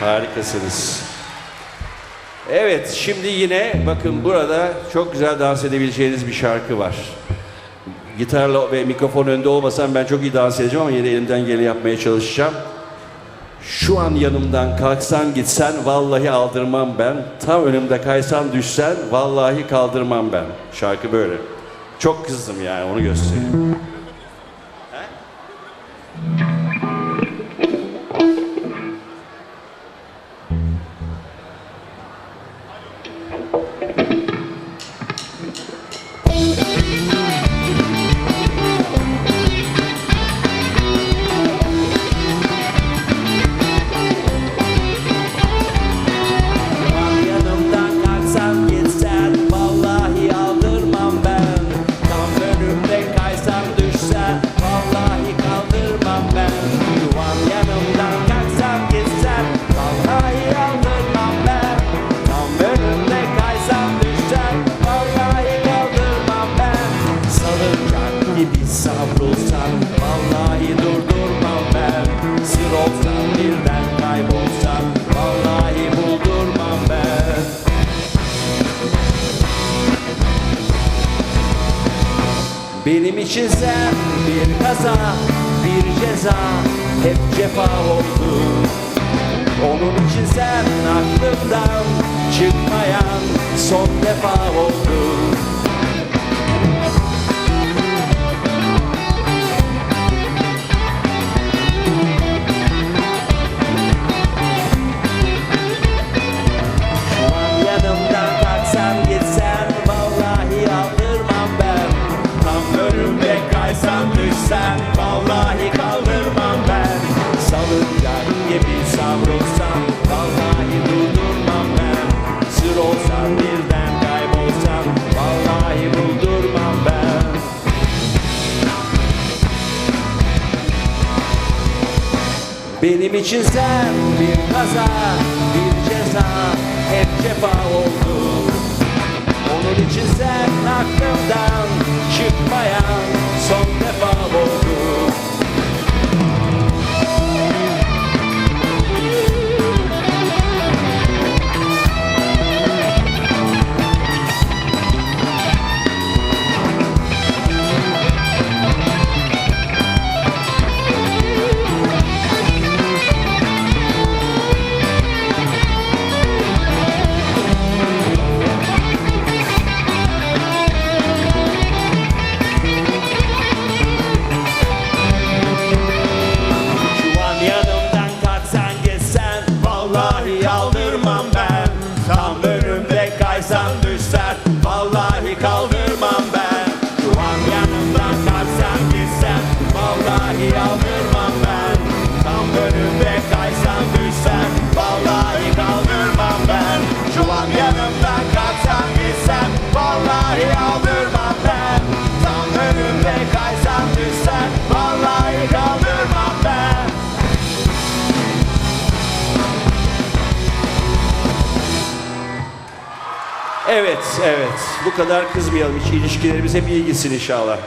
Harikasınız. Evet, şimdi yine bakın burada çok güzel dans edebileceğiniz bir şarkı var. Gitarla ve mikrofon önünde olmasam ben çok iyi dans edeceğim ama yine elimden geleni yapmaya çalışacağım. Şu an yanımdan kalksan gitsen vallahi aldırmam ben. Tam önümde kaysan düşsen vallahi kaldırmam ben. Şarkı böyle. Çok kızdım yani onu gösteriyor. Gibi savrulsan Vallahi durdurmam ben Sır olsan birden kaybolsan Vallahi buldurmam ben Benim için sen bir kaza, bir ceza, hep cefa oldu. Onun için sen aklımdan çıkmayan son defa oldu. Düşsen Vallahi kaldırmam ben. Salıncak gibi savrulsam Vallahi durdurmam ben. Sır olsan birden kaybolsam Vallahi buldurmam ben. Benim için sen bir kaza, bir ceza, hep cefa oldu. Onun için sen aklımdan çıkmayan son defa oldu. Evet, evet. Bu kadar kızmayalım. Hiç ilişkilerimiz hep iyi gitsin inşallah.